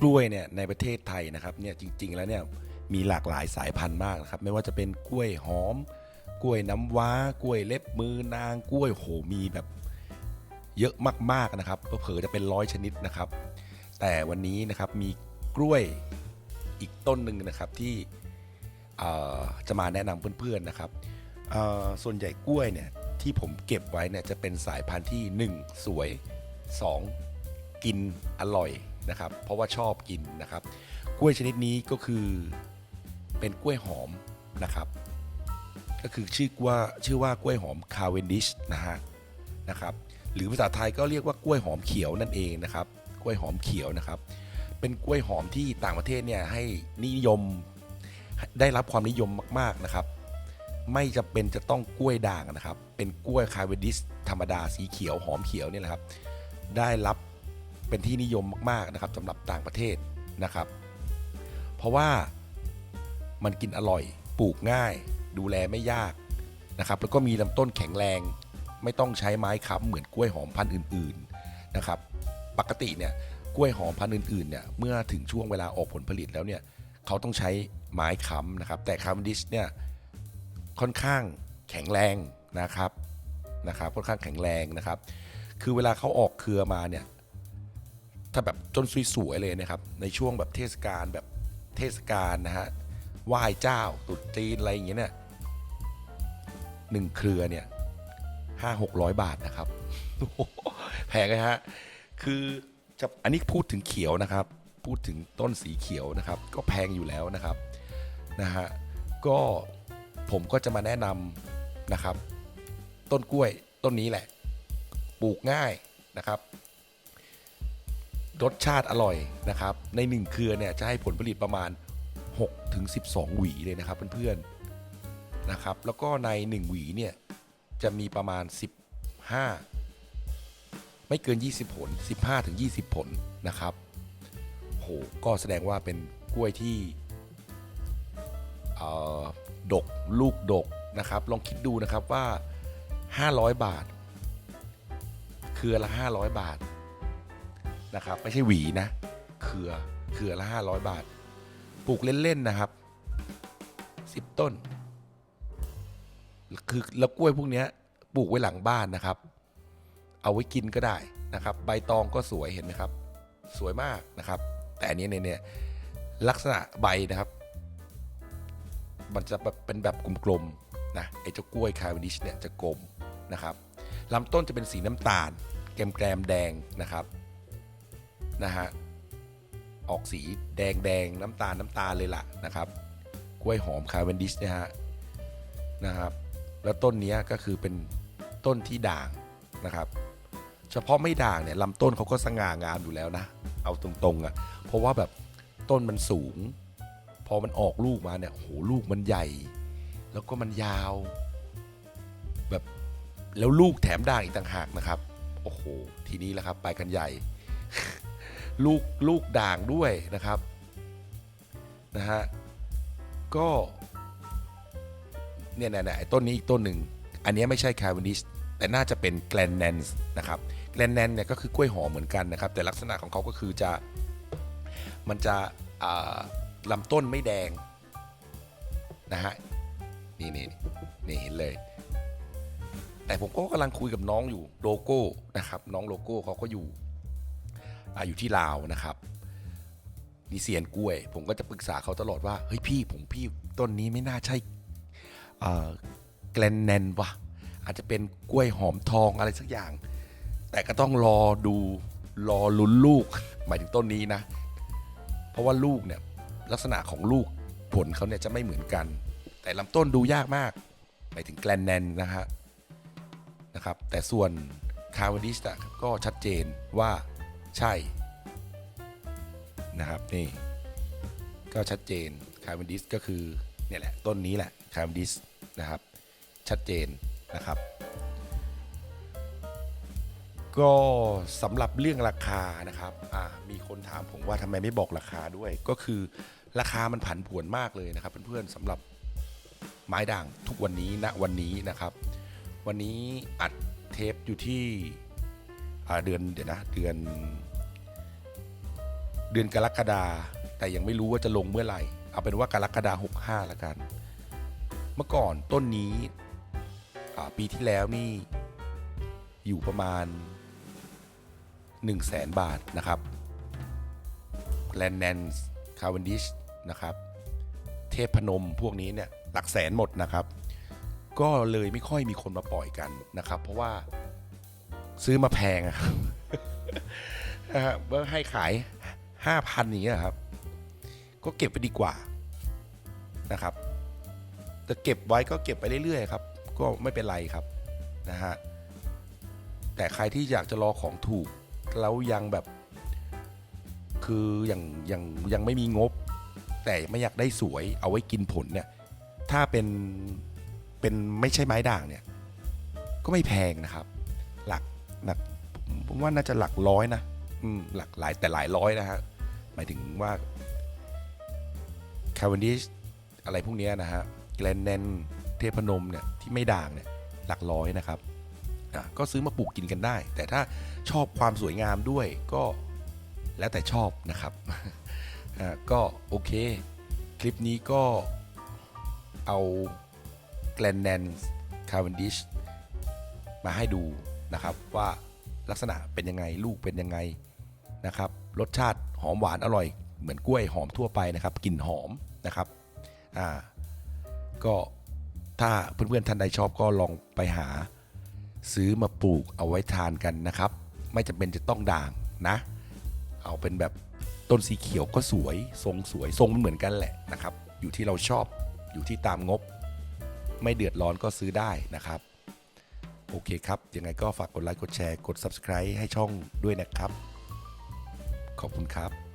กล้วยเนี่ยในประเทศไทยนะครับเนี่ยจริง ๆ แล้วเนี่ยมีหลากหลายสายพันธุ์มากนะครับไม่ว่าจะเป็นกล้วยหอม กล้วยน้ำว้ากล้วยเล็บมือนางกล้วยโหมีแบบเยอะมากๆนะครับเผลอจะเป็นร้อยชนิดนะครับ แต่วันนี้นะครับมีกล้วยอีกต้นหนึ่งนะครับที่จะมาแนะนำเพื่อนๆนะครับส่วนใหญ่กล้วยเนี่ยที่ผมเก็บไว้เนี่ยจะเป็นสายพันธุ์ที่ 1 สวย 2 กินอร่อย นะครับ เพราะว่าชอบกินนะครับ กล้วยชนิดนี้ก็คือเป็นกล้วยหอมนะครับ ก็คือชื่อว่าชื่อว่ากล้วยหอมคาเวนดิชนะฮะนะครับ หรือภาษาไทยก็เรียกว่ากล้วยหอมเขียวนั่นเองนะครับ กล้วยหอมเขียวนะครับ เป็นกล้วยหอมที่ต่างประเทศเนี่ยให้นิยมได้รับความนิยมมาก ๆนะครับ ไม่จำเป็นจะต้องกล้วยด่างนะครับ เป็นกล้วยคาเวนดิชธรรมดาสีเขียวหอมเขียวเนี่ยแหละครับ ได้รับ เป็นที่นิยมมากๆนะครับสำหรับต่างประเทศนะครับ เพราะว่ามันกินอร่อยปลูกง่าย ดูแลไม่ยากนะครับแล้วก็มีลำต้นแข็งแรง ไม่ต้องใช้ไม้ค้ำเหมือนกล้วยหอมพันธุ์อื่นๆนะครับ ปกติเนี่ยกล้วยหอมพันธุ์อื่นๆเนี่ยเมื่อถึงช่วงเวลาออกผลผลิตแล้วเนี่ยเขาต้องใช้ไม้ค้ำนะครับ แต่คาร์บอนดิชเนี่ยค่อนข้างแข็งแรงนะครับนะครับค่อนข้างแข็งแรงนะครับ คือเวลาเขาออกเครือมาเนี่ย ถ้าแบบจนสวยๆเลยนะครับ ในช่วงแบบเทศกาลแบบเทศกาลนะฮะไหว้เจ้าตรุษจีนอะไรอย่างเงี้ยเนี่ยหนึ่งเครือเนี่ยห้าหกร้อยบาทนะครับแพงเลยฮะคือจะอันนี้พูดถึงเขียวนะครับ พูดถึงต้นสีเขียวนะครับ ก็แพงอยู่แล้วนะครับนะฮะก็ผมก็จะมาแนะนำนะครับ ต้นกล้วยต้นนี้แหละ ปลูกง่ายนะครับ รสชาติอร่อยนะครับ ในหนึ่งเครือเนี่ยจะให้ผลผลิตประมาณ6ถึง12หวีเลยนะครับเพื่อนๆนะครับ แล้วก็ใน 1 หวีเนี่ยจะมีประมาณ 15 ไม่เกิน 20 ผล 15ถึง20 ผลนะครับโหก็แสดงว่าเป็นกล้วยที่เอ่อดกลูกดกนะครับ ลองคิดดูนะครับว่า 500 บาทเครือละ 500 บาท นะครับ ไม่ใช่หวีนะ เครือเครือละ500บาท ปลูกเล่น ๆ นะครับ10ต้น คือแล้วกล้วยพวกนี้ปลูกไว้หลังบ้านนะครับ เอาไว้กินก็ได้นะครับ ใบตองก็สวยเห็นไหมครับ สวยมากนะครับ แต่อันนี้เนี่ยเนี่ยลักษณะใบนะครับ มันจะเป็นแบบกลมๆนะไอ้เจ้ากล้วยคาร์วินิชเนี่ยจะกลมนะครับลำต้นจะเป็นสีน้ำตาล แกมแกรมแดงนะครับ นะฮะออกสีแดงแดงน้ำตาลน้ำตาลเลยล่ะนะครับกล้วยหอมคาร์เวนดิชเนี่ยฮะนะครับ แล้วต้นนี้ก็คือเป็นต้นที่ด่างนะครับ เฉพาะไม่ด่างเนี่ยลำต้นเขาก็สง่างามอยู่แล้วนะ เอาตรงๆอะ่ะเพราะว่าแบบต้นมันสูง พอมันออกลูกมาเนี่ยโหลูกมันใหญ่ แล้วก็มันยาว แบบแล้วลูกแถมด่างอีกต่างหากนะครับ โอ้โห ทีนี้แหละครับ ไปกันใหญ่ ลูกลูกด่างด้วยนะครับนะฮะก็เนี่ยเนี่ยเนี่ยไอ้ต้นนี้อีกต้นหนึ่ง อันนี้ไม่ใช่คาร์วนิชแต่น่าจะเป็นแกลนแนนส์นะครับแกลนแนนเนี่ยก็คือกล้วยหอมเหมือนกันนะครับ แต่ลักษณะของเขาก็คือจะมันจะลำต้นไม่แดงนะฮะนี่นี่นี่เห็นเลย แต่ผมก็กำลังคุยกับน้องอยู่โลโก้นะครับ น้องโลโก้เขาก็อยู่ อยู่ที่ลาวนะครับมีเซียนกล้วย ผมก็จะปรึกษาเขาตลอดว่าเฮ้ยพี่ผมพี่ต้นนี้ไม่น่าใช่แกลนแนนวะอาจจะเป็นกล้วยหอมทองอะไรสักอย่าง แต่ก็ต้องรอดูรอลุ้นลูก หมายถึงต้นนี้นะ เพราะว่าลูกเนี่ยลักษณะของลูกผลเขาเนี่ยจะไม่เหมือนกัน แต่ลำต้นดูยากมาก หมายถึงแกลนแนนนะฮะนะครับ แต่ส่วนคาร์วดิสก็ชัดเจนว่า ใช่นะครับนี่ก็ชัดเจนคาร์บอนดิสก็คือเนี่ยแหละต้นนี้แหละคาร์บอนดิสนะครับชัดเจนนะครับ ก็สำหรับเรื่องราคานะครับมีคนถามผมว่าทำไมไม่บอกราคาด้วย ก็คือราคามันผันผวนมากเลยนะครับ เพื่อนๆสำหรับไม้ด่างทุกวันนี้ณวันนี้นะครับ วันนี้อัดเทปอยู่ที่เดือนเดี๋ยวนะเดือน เดือนกรกฎาแต่ยังไม่รู้ว่าจะลงเมื่อไหร่ เอาเป็นว่ากรกฎาหกห้าละกัน เมื่อก่อนต้นนี้ปีที่แล้วนี่อยู่ประมาณ 1 0 0 0 0แสนบาทนะครับแลนแนนคาร์วันดิชนะครับ เทพพนมพวกนี้เนี่ยหลักแสนหมดนะครับ ก็เลยไม่ค่อยมีคนมาปล่อยกันนะครับ เพราะว่าซื้อมาแพงอะครับนะฮะเมื่อให้ขาย 5,000อย่างเงี้ยครับ ก็เก็บไปดีกว่านะครับจะเก็บไว้ก็เก็บไปเรื่อยๆครับ ก็ไม่เป็นไรครับนะฮะแต่ใครที่อยากจะรอของถูกแล้วยังแบบ คืออยังยังยังไม่มีงบ แต่ไม่อยากได้สวยเอาไว้กินผลเนี่ย ถ้าเป็นเป็นไม่ใช่ไม้ด่างเนี่ย ก็ไม่แพงนะครับ หลักหลักผมว่าน่าจะหลักร้อยนะ อืมหลักหลายแต่หลายร้อยนะฮะ หมายถึงว่าคาร์วันดิชอะไรพวกนี้นะฮะแกลนแนนเทพนมเนี่ยที่ไม่ด่างเนี่ยหลักร้อยนะครับอะก็ซื้อมาปลูกกินกันได้ แต่ถ้าชอบความสวยงามด้วยก็แล้วแต่ชอบนะครับอะก็โอเค คลิปนี้ก็เอาแกลนแนนคาร์วันดิชมาให้ดูนะครับว่าลักษณะเป็นยังไงลูกเป็นยังไงนะครับ รสชาติ หอมหวานอร่อยเหมือนกล้วยหอมทั่วไปนะครับกลิ่นหอมนะครับอ่าก็ถ้าเพื่อนๆท่านใดชอบก็ลองไปหาซื้อมาปลูกเอาไว้ทานกันนะครับ ไม่จำเป็นจะต้องด่างนะ เอาเป็นแบบต้นสีเขียวก็สวย ทรงสวยทรงมันเหมือนกันแหละนะครับ อยู่ที่เราชอบอยู่ที่ตามงบ ไม่เดือดร้อนก็ซื้อได้นะครับ โอเคครับยังไงก็ฝากกดไลค์กดแชร์กด Subscribe ให้ช่องด้วยนะครับ ขอบคุณครับ